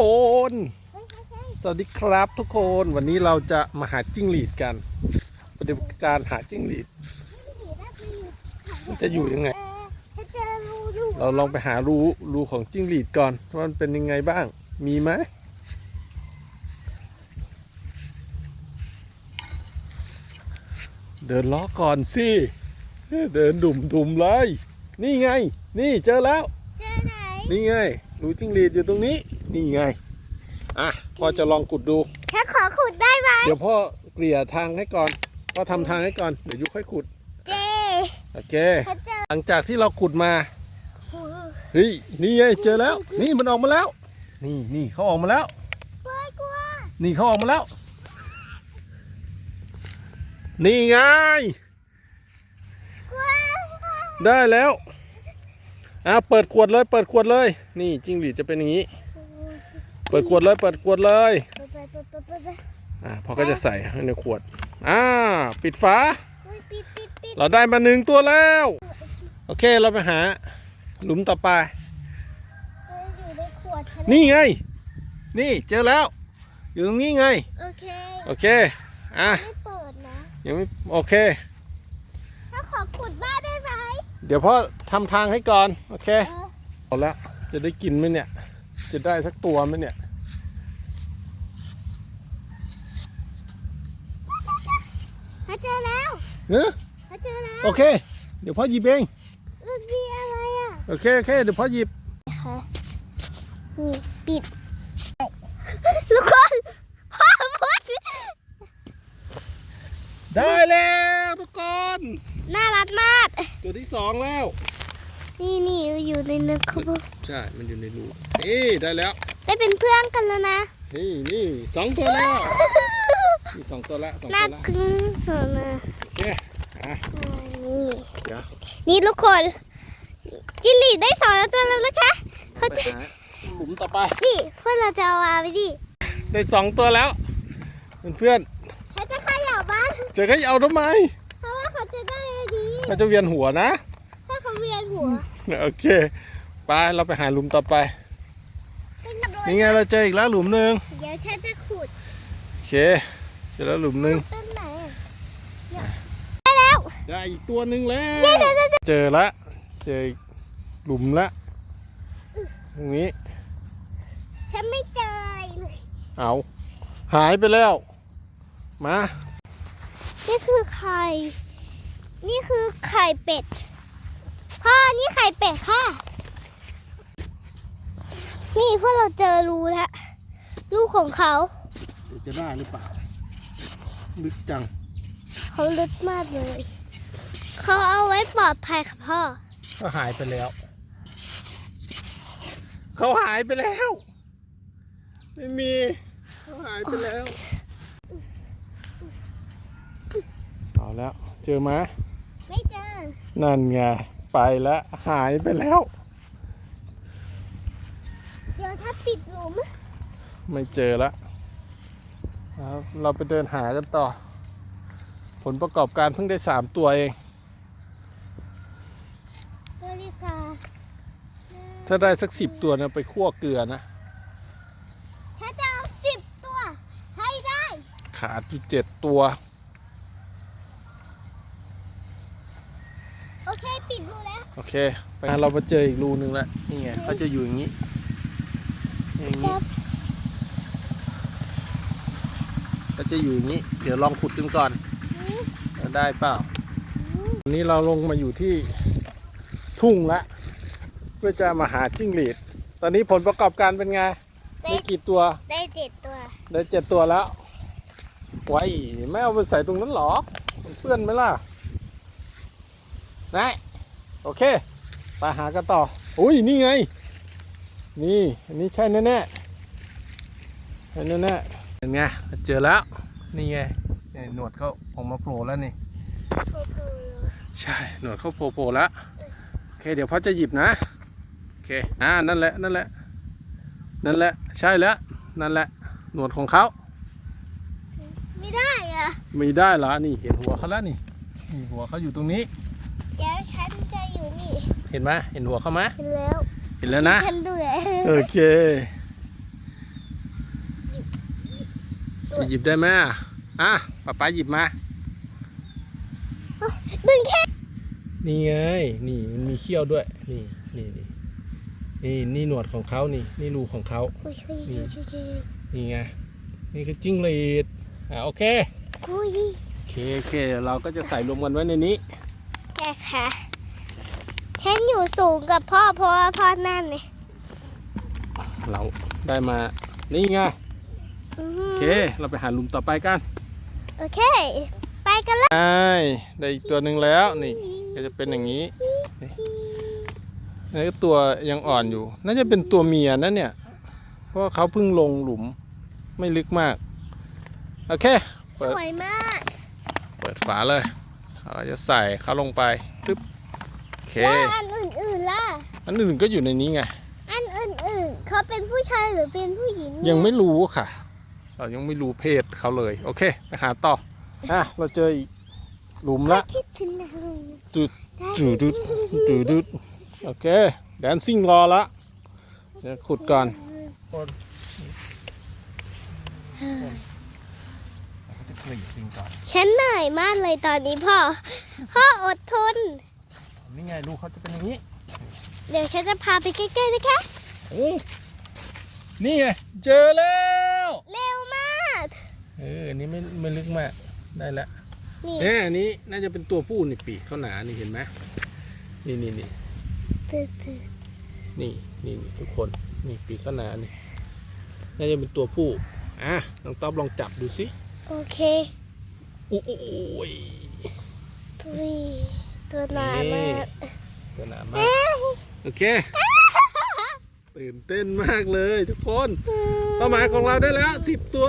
คนสวัสดีครับทุกคนวันนี้เราจะมาหาจิ้งหรีดกันปฏิบัติการหาจิ้งหรีด มันจะอยู่ยังไงถ้าเจอรูอยู่เราลองไปหารูรูของจิ้งหรีดก่อนว่ามันเป็นยังไงบ้าง มีไหมเดินล้อก่อนสิเดินดุ่มดุมๆเลย นี่ไง นี่เจอแล้วเจอไหนนี่ไงรูจิ้งหรีดอยู่ตรงนี้ นี่ไง อะพ่อจะลองขุดดูถ้าขอขุดได้ไหมเดี๋ยวพ่อเกลี่ยทางให้ก่อนพ่อทำทางให้ก่อน เดี๋ยวยุค่อยขุด เจโอเคถ้าเจอหลังจากที่เราขุดมาหูเฮ้ย นี่ไงเจอแล้ว นี่มันออกมาแล้ว นี่นี่เขาออกมาแล้วเปิดกลัวนี่เขาออกมาแล้ว นี่ไง กลัวได้แล้ว อะเปิดขวดเลย เปิดขวดเลย นี่จิ้งหรีดจะเป็นอย่างนี้เปิดขวดเลย เปิดขวดเลยเปิดเปิดเปิดเปิดเปิดเปิดอะพ่อก็จะใส่ให้ในขวดอ่าปิดฝาเฮ้ยปิดปิดปิดเราได้มาหนึ่งตัวแล้ว โอเคเราไปหา หลุมต่อไปเฮ้ยอยู่ในขวดทะเลนี่ไง นี่เจอแล้ว อยู่ตรงนี้ไง โอเคโอเคอะไม่เปิดนะยังไม่โอเคถ้าขอขุดบ้านได้ไหมเดี๋ยวพ่อทำทางให้ก่อน โอเคเออเอาละจะได้กินไหมเนี่ย จะได้สักตัวไหมเนี่ย ถ้าเจอ แล้วเฮ้ยถ้าเจอแล้วโอเค เดี๋ยวพ่อหยิบเอง มันมีอะไรอะโอเคโอเคเดี๋ยวพ่อหยิบค่ะนี่ปิดทุกคนพ่อพูดได้แล้วทุกคน น่ารักมาก ตัวที่สองแล้ว นี่นี่อยู่ในนึกเขาบอกใช่ มันอยู่ในรูนี่ได้แล้ว ได้เป็นเพื่อนกันแล้วนะนี่นี่สองตัวแล้วนี่สองตัวละสองน่าตัวละคึงสุดนะ โอเคอะนี่เดี๋ยวนี่ทุกคน จิลลี่ได้สอนแล้วจ้ะแล้วนะคะเขาไปจะหาหลุมต่อไป นี่พวกเราจะเอาวางไปดิได้สองตัวแล้ว เพื่อนเขาจะเขย่าบ้านๆจะให้เอาทำไมเพราะว่าเขาจะได้ดีเขาจะเวียนหัวนะ ถ้าเขาเวียนหัวโอเค ไป เราไปหาหลุมต่อไป เป็นแบบนี่ไงเราเจออีกแล้วหลุมหนึ่งเดี๋ยวฉันจะขุดโอเค เจอแล้วหลุมหนึ่ง ต้นไหนอะได้แล้ว ได้อีกตัวหนึ่งแล้ว เจอละ เจออีกหลุมละ ตรงนี้ ฉันไม่เจอเลยเอา หายไปแล้ว มา นี่คือไข่ นี่คือไข่เป็ด พ่อ นี่ไข่เป็ดค่ะ นี่พวกเราเจอรูแล้วลูกของเขาเดี๋ยวจะได้หรือเปล่า ลึกจัง เขาลึกมากเลย เขาเอาไว้ปลอดภัยค่ะพ่อ ก็หายไปแล้ว เขาหายไปแล้ว ไม่มีเขาหายไปแล้วเอาแล้ว เจอไหมไม่เจอ นั่นไง ไปแล้ว หายไปแล้ว เดี๋ยวถ้าปิดหลุมไม่เจอละครับเราไปเดินหากันต่อ ผลประกอบการเพิ่งได้สามตัวเอง นาฬิกาถ้าได้สักสิบตัวนะไปคั่วเกลือนะ ฉันจะเอาสิบตัว ให้ได้ ขาดอยู่เจ็ดตัว โอเค ปิดรูแล้ว โอเคไปเรามาเจออีกรูหนึ่งแล้วนี่ไงเขาจะอยู่อย่างนี้ อย่างนี้เขาจะอยู่อย่างนี้ เดี๋ยวลองขุดกันก่อนว่าได้เปล่าวันนี้เราลงมาอยู่ที่ ทุ่งละเพื่อจะมาหาจิ้งหรีด ตอนนี้ผลประกอบการเป็นไงได้ได้กี่ตัว ได้เจ็ดตัว ได้เจ็ดตัวแล้วไว้ไม่เอาไปใส่ตรงนั้นหรอมันเปื้อนไหมล่ะได้โอเคไปหากันต่อ อุ้ยนี่ไง นี่อันนี้ใช่แน่แน่ๆใช่แน่แน่ๆเห็นไงเจอแล้ว นี่ไงนี่หนวดเขาออกมาโผล่แล้วนี่ใช่หนวดเขาโผล่โผล่แล้วโอ เคเดี๋ยวพ่อจะหยิบนะโอเคอ่านั่นแหละนั่นแหละนั่นแหละใช่แล้วนั่นแหละหนวดของเขาไม่ได้อะไม่ได้เหรอนี่เห็นหัวเขาแล้วนี่นี่หัวเขาอยู่ตรงนี้เดี๋ยวฉันจะอยู่นี่เห็นไหมเห็นหัวเขาไหมเห็นแล้วเห็นแล้วนะฉันด้วยโอเคจะหยิบได้ไหมอะอะป๊าป๊าหยิบมาดึงแค่ นี่ไง นี่มันมีเขี้ยวด้วย นี่นี่นี่นี่นี่หนวดของเขานี่ นี่รูของเขาอุ้ยอุ้ยอุ้ยอุ้ยนี่ไง นี่คือจิ้งหรีด อะโอเคอุ้ยโอเคโอเคเดี๋ยวเราก็จะใส่รวมกันไว้ในนี้แกค่ะฉันอยู่สูงกับพ่อเพราะว่าพ่อนั่นเลยเราได้มา นี่ไงอืมโอเค เราไปหาหลุมต่อไปกัน โอเค ไปกันเลยใช่ได้อีกตัวหนึ่งแล้วนี่ ก็จะเป็นอย่างนี้นี่ก็ตัวยังอ่อนอยู่ น่าจะเป็นตัวเมียนะเนี่ย เพราะว่าเขาเพิ่งลงหลุมไม่ลึกมาก โอเคสเปิดวยมาก เปิดฝาเลยเราก็จะใส่เขาลงไปตึ๊บโอเคแล้วอันอื่นๆล่ะ อันอื่นก็อยู่ในนี้ไง อันอื่นๆเขาเป็นผู้ชายหรือเป็นผู้หญิงเนี่ยยังไม่รู้ค่ะ เรายังไม่รู้เพศเขาเลย โอเค ไปหาต่อ อะเราเจออีกหลุมละคิดถึงนะจุดจูดุดจูดุดโอเคแดนซิ่งรอละเดี๋ยวขุดก่อนคนจะกรีดซิงก่อนฉันเหนื่อยมากเลยตอนนี้พ่อ พ่ออดทน นี่ไงลูกเขาจะเป็นอย่างนี้ เดี๋ยวฉันจะพาไปใกล้ๆนะคะโอ้นี่ไงเจอแล้ว เร็วมาก เอออันนี้ไม่ไม่ลึกมาก ได้แล้วนี่เนี่ยอันนี้น่าจะเป็นตัวผู้นี่ปีกเขาหนานี่เห็นไหมนี่นี่นี่ตื่นนี่นี่นี่ทุกคนนี่ปีกเขาหนานี่น่าจะเป็นตัวผู้อะน้องต๊อบลองจับดูสิๆโอเคโอ้ยตุยตัวหนามากตัวหนามากโอเคตื่นเต้นมากเลยทุกคนเป้าหมายของเราได้แล้วสิบตัว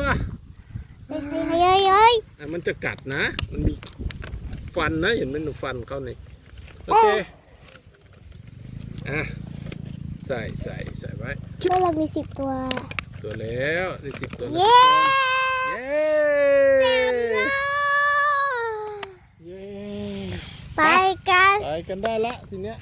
เฮ้ยเฮ้ยเฮ้ยเฮ้ยอะมันจะกัดนะ มันมีฟันนะ เห็นไหมหนูฟันเขานี่โอเคอะใส่ใส่ใส่ไว้ เมื่อเรามีสิบตัว ตัวแล้วได้สิบตัวแล้วเย้เย้เต็มแล้วเย้ไปกัน ไปกันได้ละทีเนี้ย